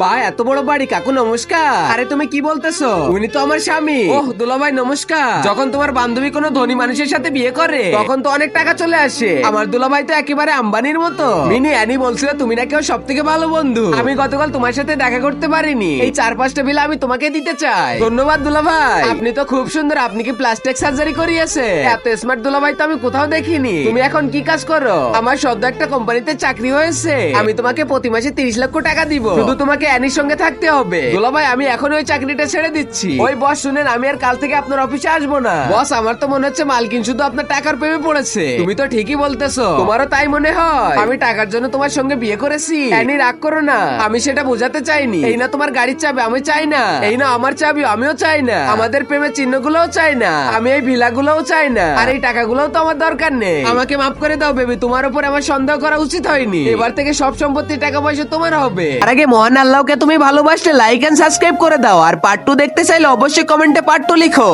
বা এত বড় বাড়ি কাকু নমস্কার। আরে তুমি কি বলতেছো? উনি তো আমার স্বামী। ওহ দুলাভাই নমস্কার। যখন তোমার বান্ধবী কোনো ধনী মানুষের সাথে বিয়ে করে তখন তো অনেক টাকা চলে আসে। আমার দুলাভাই তো একেবারে আম্বানির মতো। মিনি অ্যানি বলছিল তুমি নাকি সব থেকে ভালো বন্ধু। আমি গতকাল তোমার সাথে দেখা করতে পারিনি। এই চার পাঁচটা বিল আমি তোমাকে দিতে চাই। ধন্যবাদ দুলাভাই। আপনি তো খুব সুন্দর আপনি কি প্লাস্টিক সার্জারি করিয়েছে এত স্মার্ট দুলাভাই তো আমি কোথাও দেখিনি। তুমি এখন কি কাজ করো? আমার সদ্য একটা কোম্পানিতে চাকরি হয়েছে। আমি তোমাকে প্রতি মাসে তিরিশ লক্ষ টাকা দিব। শুধু তোমাকে অ্যানির সঙ্গে থাকতে হবে। দুলাভাই আমি এখন ওই চাকরিটা ছেড়ে দিচ্ছি। ওই বস শুনেন আমি আর কাল থেকে আপনার অফিসে আসব না। বস আমার তো মনে হচ্ছে মালকিন শুধু আপনার টাকার প্রেমে পড়েছে। তুমি তো ঠিকই বলতেছো। তোমারও তাই মনে হয়। আমি টাকার জন্য তোমার সঙ্গে বিয়ে করেছি। অ্যানি রাগ করো না। আমি সেটা বোঝাতে চাইনি। এই না তোমার গাড়ির চাবি আমি চাই না। এই না আমার চাবি আমিও চাই না। আমাদের প্রেমের চিহ্নগুলোও চাই না। আমি এই ভিলাগুলোও চাই না। আর এই টাকাগুলোও তো আমার দরকার নেই। আমাকে মাফ করে দাও বেবি। তোমার উপর আমার সন্দেহ করা উচিত হয়নি। এবার থেকে সব সম্পত্তি টাকা পয়সা তোমার হবে। আর আগে মহান আল্লাহকে তুমি ভালোবাসলে লাইক এন্ড সাবস্ক্রাইব করে দাও। আর পার্ট টু দেখতে চাইলে অবশ্যই কমেন্টে পার্ট টু লিখো।